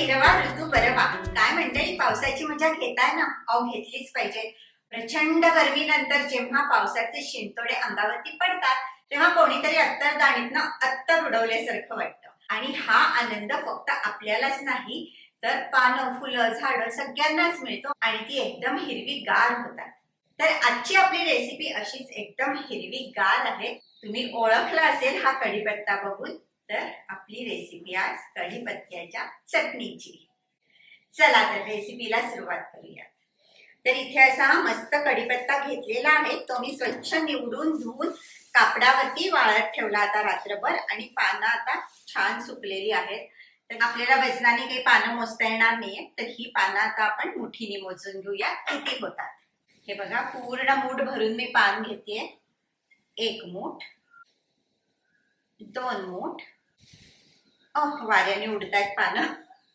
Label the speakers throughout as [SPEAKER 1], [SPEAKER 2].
[SPEAKER 1] हिरवा ऋतू बरवा काय म्हणते? पावसाची मजा घेताय ना? अहो घेतलीच पाहिजे. प्रचंड गरमीनंतर जेव्हा पावसाचे शिंतोडे अंगावरती पडतात तेव्हा कोणीतरी अत्तरदाणीतनं अत्तर उडवल्यासारखं वाटतं. आणि हा आनंद फक्त आपल्यालाच नाही तर पानं फुलं झाडं सगळ्यांनाच मिळतो आणि ती एकदम हिरवी गार होतात. तर आजची आपली रेसिपी अशीच एकदम हिरवी गार आहे. तुम्ही ओळखला असेल हा कढीपत्ता बघून. तर आपली रेसिपी आज कढीपत्त्याच्या चटणीची. चला तर रेसिपीला सुरुवात करूया. तर इथे असा मस्त कढीपत्ता घेतलेला आहे. तो मी स्वच्छ निवडून धुवून कापडावरती वाळत ठेवला आता रात्रभर आणि पानं आता छान सुकलेली आहेत. तर आपल्याला वजनाने काही पानं मोजता येणार नाहीये. तर ही पानं आता आपण मुठीने मोजून घेऊया. किती होतात? हे बघा पूर्ण मूठ भरून मी पान घेते एक मूठ दोन मूठ अह वाऱ्याने उडतायत पानं.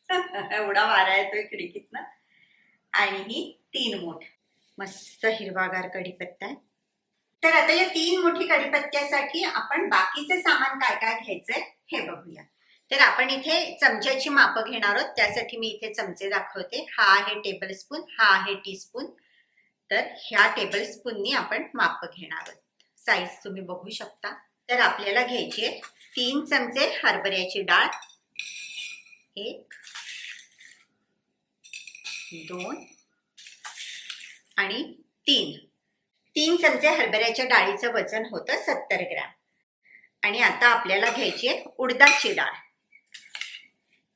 [SPEAKER 1] एवढा वारा येतोय खिडकीतनं. आणि ही तीन मोठ. मस्त हिरवागार कढीपत्ता आहे. तर आता या तीन मोठी कढीपत्त्यासाठी आपण बाकीचे सामान काय काय घ्यायचंय हे बघूया. तर आपण इथे चमच्याची मापं घेणार आहोत. त्यासाठी मी इथे चमचे दाखवते. हा आहे टेबल स्पून हा आहे टीस्पून तर ह्या टेबल स्पूननी आपण माप घेणार आहोत. साईज तुम्ही बघू शकता. तर आपल्याला घ्यायची आहे तीन चमचे हरभऱ्याची डाळ. एक दोन. आणि तीन. तीन चमचे हरभऱ्याच्या डाळीचं वजन होतं सत्तर ग्रॅम. आणि आता आपल्याला घ्यायची आहे उडदाची डाळ.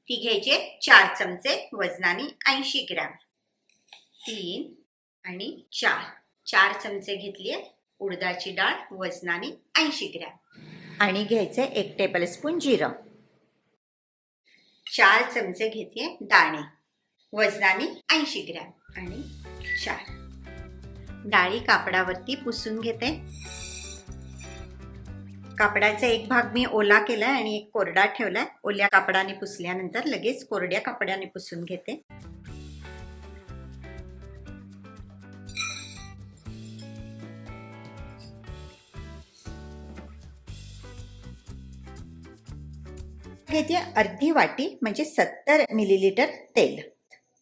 [SPEAKER 1] ती घ्यायची आहे चार चमचे वजनाने ऐंशी ग्रॅम. तीन आणि चार. चार चमचे घेतली आहे उडदाची डाळ वजनाने ऐंशी ग्रॅम. आणि घ्यायचे एक टेबल स्पून जिरं. चार चमचे घेते दाणे. वजनाने ऐंशी ग्रॅम आणि चार. डाळी कापडावरती पुसून घेते. कापडाचा एक भाग मी ओला केलाय आणि एक कोरडा ठेवलाय. ओल्या कापडाने पुसल्यानंतर लगेच कोरड्या कापडाने पुसून घेते. घेते अर्धी वाटी म्हणजे सत्तर मिलीलिटर तेल.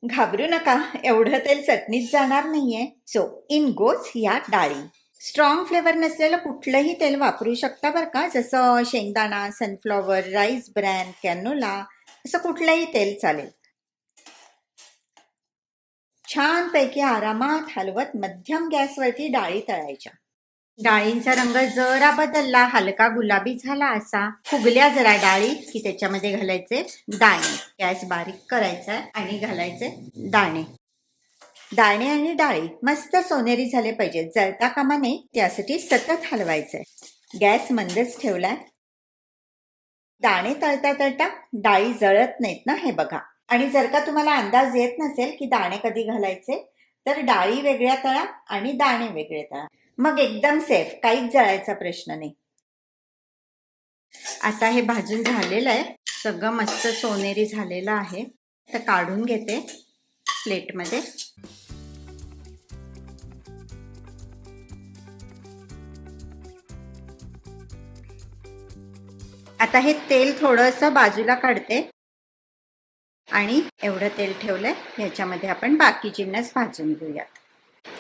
[SPEAKER 1] घाबरू नका एवढं तेल चटणीत जाणार नाहीये. सो इन गोज या डाळी. स्ट्रॉंग फ्लेवर नसलेलं कुठलंही तेल वापरू शकता बरं का. जसं शेंगदाणा सनफ्लॉवर राईस ब्रॅन कॅनोला असं कुठलंही तेल चालेल. छानपैकी आरामात हलवत मध्यम गॅसवरती डाळी तळायच्या. डाळींचा रंग जरा बदलला हलका गुलाबी झाला असा. फुगल्या जरा डाळी की त्याच्यामध्ये घालायचे दाणे. गॅस बारीक करायचा आणि घालायचे दाणे. दाणे आणि डाळी मस्त सोनेरी झाले पाहिजेत. जळता कामा नये त्यासाठी सतत हलवायचंय. गॅस मंदच ठेवलाय. दाणे तळता तळता डाळी जळत नाहीत ना हे बघा. आणि जर का तुम्हाला अंदाज येत नसेल की दाणे कधी घालायचे तर डाळी वेगळ्या तळा आणि दाणे वेगळे तळा. मग एकदम सेफ काहीच जळायचा प्रश्न नाही. आता हे भाजून झालेलं आहे. सगळं मस्त सोनेरी झालेलं आहे. तर काढून घेते प्लेटमध्ये आता हे तेल थोडंसं बाजूला काढते. आणि एवढं तेल ठेवलंय. ह्याच्यामध्ये आपण बाकी जिन्नस भाजून घेऊयात.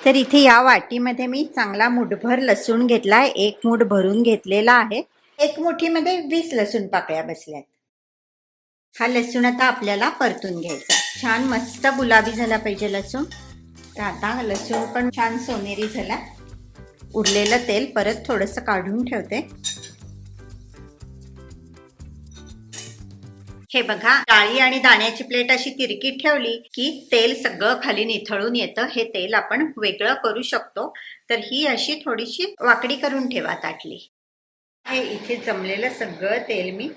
[SPEAKER 1] तर इथे या वाटीमध्ये मी चांगला मुठभर लसूण घेतलाय. एक मूठ भरून घेतलेला आहे. एक मुठीमध्ये वीस लसूण पाकळ्या बसल्यात. हा लसूण आता आपल्याला परतून घ्यायचा छान मस्त गुलाबी झाला पाहिजे लसूण. तर आता लसूण पण छान सोनेरी झाला. उरलेलं तेल परत थोडंसं काढून ठेवते. हे बघा डाळी आणि दाण्याची प्लेट अशी तिरकी ठेवली की तेल सगळं खाली निथळून येतं. हे तेल आपण वेगळं करू शकतो. तर ही अशी थोडीशी वाकडी करून ठेवा ताटली. हे इथे जमलेलं सगळं तेल मी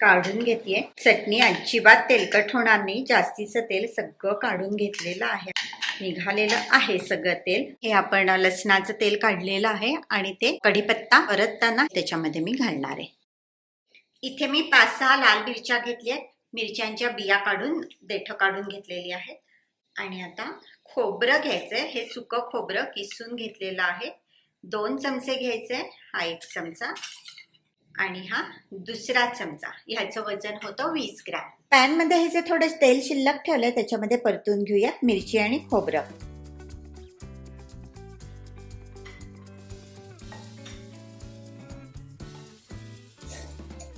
[SPEAKER 1] काढून घेतलीये चटणी अजिबात तेलकट होणार नाही. जास्तीचं तेल सगळं काढून घेतलेलं आहे. निघालेलं आहे सगळं तेल. हे आपण लसणाचं तेल काढलेलं आहे आणि ते कढीपत्ता परतताना त्याच्यामध्ये मी घालणार आहे. इथे मी पाच सहा लाल मिरच्या घेतल्या आहेत मिरच्यांच्या बिया काढून देठ काढून घेतलेली आहेत. आणि आता खोबरं घ्यायचंय. हे सुकं खोबरं किसून घेतलेलं आहे. दोन चमचे घ्यायचे हा एक चमचा. आणि हा दुसरा चमचा. ह्याचं वजन होतं वीस ग्रॅम. पॅनमध्ये हे जे थोडं तेल शिल्लक ठेवलंय त्याच्यामध्ये परतून घेऊया मिरची आणि खोबरं.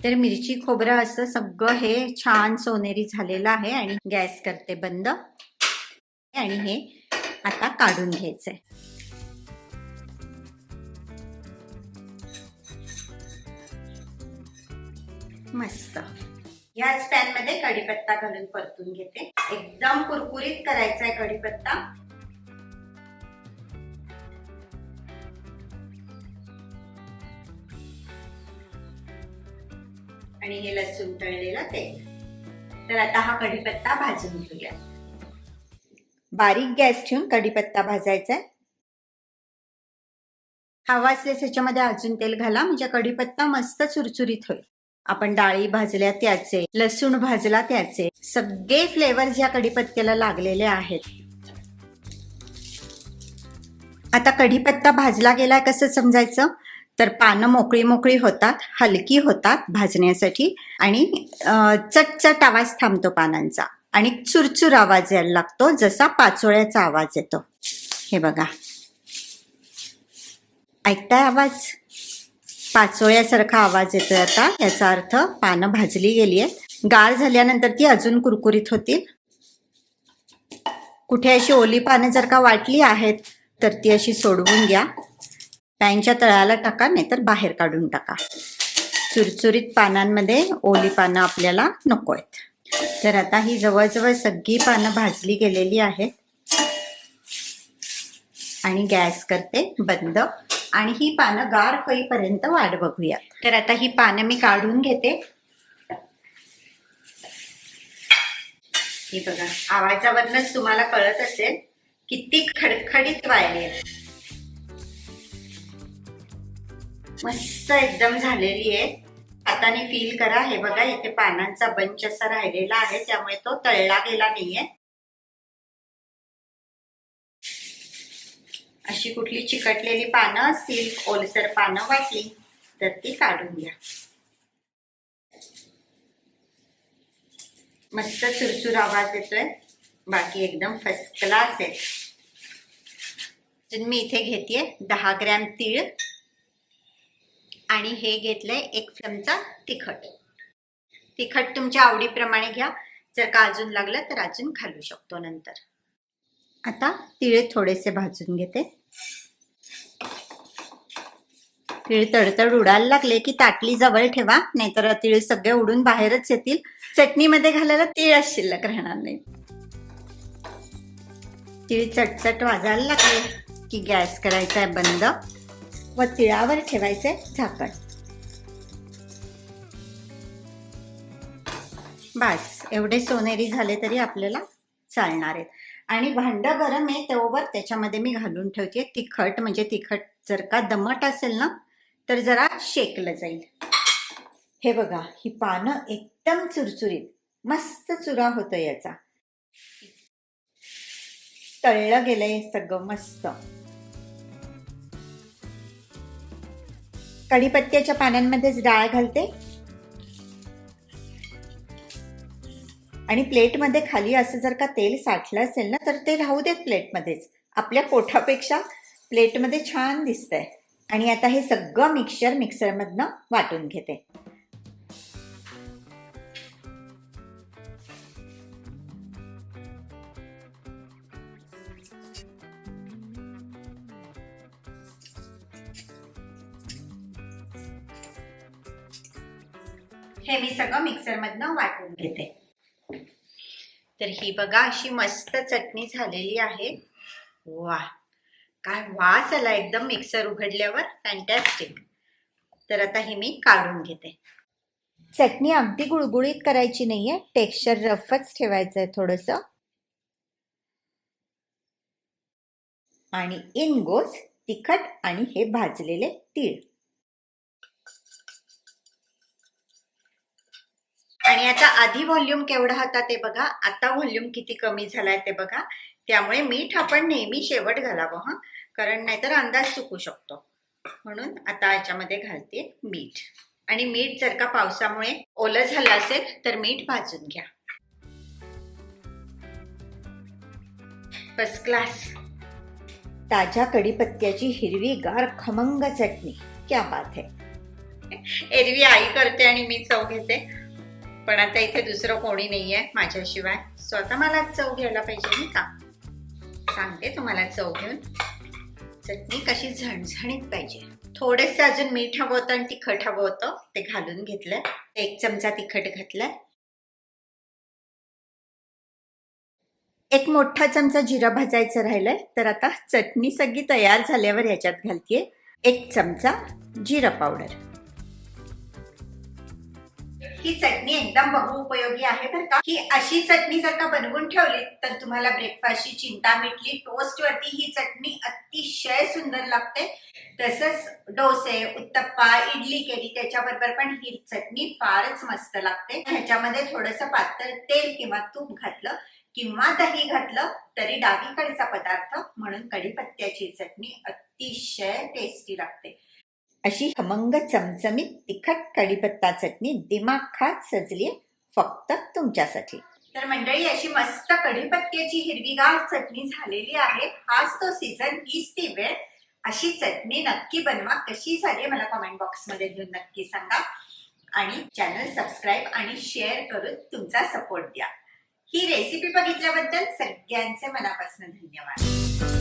[SPEAKER 1] तर मिरची खोबरं असं सगळं हे छान सोनेरी झालेलं आहे आणि गॅस करते बंद. आणि हे आता काढून घ्यायचंय. मस्त. याच पॅनमध्ये कढीपत्ता घालून परतून घेते. एकदम कुरकुरीत करायचा आहे कढीपत्ता. आणि हे लसूण तळलेलं तेल. तर आता हा कढीपत्ता भाजून घेऊया. बारीक गॅस ठेवून कढीपत्ता भाजायचा आहे. हवा असल्यास ह्याच्यामध्ये अजून तेल घाला म्हणजे कढीपत्ता मस्त चुरचुरीत होईल. आपण डाळी भाजल्या त्याचे लसूण भाजला त्याचे सगळे फ्लेवर या कढीपत्त्याला लागलेले आहेत. आता कढीपत्ता भाजला गेला कसं समजायचं? तर पानं मोकळी मोकळी होतात हलकी होतात भाजण्यासाठी आणि चटचट आवाज थांबतो पानांचा आणि चुरचुर आवाज यायला लागतो जसा पाचोळ्याचा आवाज येतो. हे बघा. ऐकताय आवाज? पाचोळ्यासारखा आवाज येतोय आता याचा अर्थ पानं भाजली गेली आहेत गार झाल्यानंतर ती अजून कुरकुरीत होतील. कुठे अशी ओली पानं जर का वाटली आहेत तर ती अशी सोडवून घ्या. पॅनच्या तळाला टाका नाहीतर बाहेर काढून टाका. चुरचुरीत पानांमध्ये ओली पानं आपल्याला नको आहेत. तर आता ही जवळजवळ सगळी पानं भाजली गेलेली आहेत. आणि गॅस करते बंद. आणि ही पानं गार होईपर्यंत वाट बघूया तर आता ही पानं मी काढून घेते. ही बघा आवाजावरनच तुम्हाला कळत असेल किती खडखडीत वाळली मस्त एकदम झालेली आहे. हाताने फील करा. हे बघा इथे पानांचा बंच असा राहिलेला आहे. त्यामुळे तो तळला गेला नाहीये. अशी कुठली चिकटलेली पानं असतील ओलसर पानं वाटली तर ती काढून घ्या. मस्त चुरचुर आवाज येतोय. बाकी एकदम फर्स्ट क्लास आहे. मी इथे घेतेय दहा ग्रॅम तीळ. आणि हे घेतलंय एक चमचा तिखट. तिखट तुमच्या आवडीप्रमाणे घ्या. जर का अजून लागलं तर अजून घालू शकतो नंतर. आता तिळ थोडेसे भाजून घेते. तिळ तडतड उडायला लागले की ताटली जवळ ठेवा नाहीतर तिळ सगळे उडून बाहेरच येतील. चटणीमध्ये घालायला तिळच शिल्लक राहणार नाही. तिळ चटचट वाजायला लागले की गॅस करायचा आहे बंद. व तिळावर ठेवायचे झाकण. बस एवढे सोनेरी झाले तरी आपल्याला चालणार आहेत. आणि भांडं गरम आहे तेव्हावर त्याच्यामध्ये मी घालून ठेवते तिखट. म्हणजे तिखट जर का दमट असेल ना तर जरा शेकलं जाईल. हे बघा ही पानं एकदम चुरचुरीत मस्त चुरा होतो याचा. तळलं गेलंय सगळं मस्त. कढीपत्त्याच्या पानांमध्येच डाळ घालते. आणि प्लेटमध्ये खाली असं जर का तेल साठलं असेल ना तर ते राहू देत प्लेटमध्येच. आपल्या पोठापेक्षा प्लेटमध्ये छान दिसतंय. आणि आता हे सगळं मिक्सचर मिक्सरमधनं वाटून घेते. हे मी सगळं मिक्सरमधनं वाटून घेते. तर ही बघा अशी मस्त चटणी झालेली आहे. वा काय वास आला एकदम मिक्सर उघडल्यावर. फॅन्टॅस्टिक तर आता ही मी काढून घेते. चटणी अगदी गुळगुळीत करायची नाहीये टेक्स्चर रफच ठेवायचं आहे थोडस. आणि इन गोज तिखट आणि हे भाजलेले तीळ. आणि आता आधी व्हॉल्यूम केवढा होता ते बघा. आता व्हॉल्यूम किती कमी झालाय ते बघा. त्यामुळे मीठ आपण नेहमी शेवट घालावं हा. कारण नाहीतर अंदाज चुकू शकतो. म्हणून आता याच्यामध्ये घालते मीठ. आणि मीठ जर का पावसामुळे ओलं झालं असेल तर मीठ भाजून घ्या. First class. ताज्या कढीपत्त्याची हिरवीगार खमंग चटणी. क्या बात है. एरवी आई करते आणि मी चव घेते. पण आता इथे दुसरं कोणी नाहीये माझ्याशिवाय. स्वतः मला चव घ्यायला पाहिजे मी का? सांगते तुम्हाला चव घेऊन. चटणी कशी झणझणीत पाहिजे. थोडेसे अजून मीठ हवं होतं आणि तिखट हवं होतं. ते घालून घेतलं. एक चमचा तिखट घातलाय एक मोठा चमचा जिरा भाजायचं राहिलंय. तर आता चटणी सगळी तयार झाल्यावर ह्याच्यात घालतीये. एक चमचा जिरा पावडर. ही चटणी एकदम बघू उपयोगी आहे बरं का? ही अशी चटणी जर का बनवून ठेवली तर तुम्हाला ब्रेकफास्टची चिंता मिटली. टोस्ट वरती ही चटणी अतिशय सुंदर लागते. तसंच डोसे उत्तप्पा इडली केली त्याच्याबरोबर पण ही चटणी फारच मस्त लागते. ह्याच्यामध्ये थोडस पातळ तेल किंवा तूप घातलं किंवा दही घातलं तरी डावीकडचा पदार्थ म्हणून कढीपत्त्याची चटणी अतिशय टेस्टी लागते. अशी खमंग चमचमीत तिखट कढीपत्ता चटणी दिमाग खात सजली फक्त तुमच्यासाठी. तर मंडळी अशी मस्त कढीपत्त्याची हिरवीगार चटणी झालेली आहे. हाच तो सीझन हीच ती वेळ. अशी चटणी नक्की बनवा. कशी झाली मला कॉमेंट बॉक्समध्ये लिहून नक्की सांगा. आणि चॅनल सबस्क्राईब आणि शेअर करून तुमचा सपोर्ट द्या. ही रेसिपी बघितल्याबद्दल सगळ्यांचे मनापासून धन्यवाद.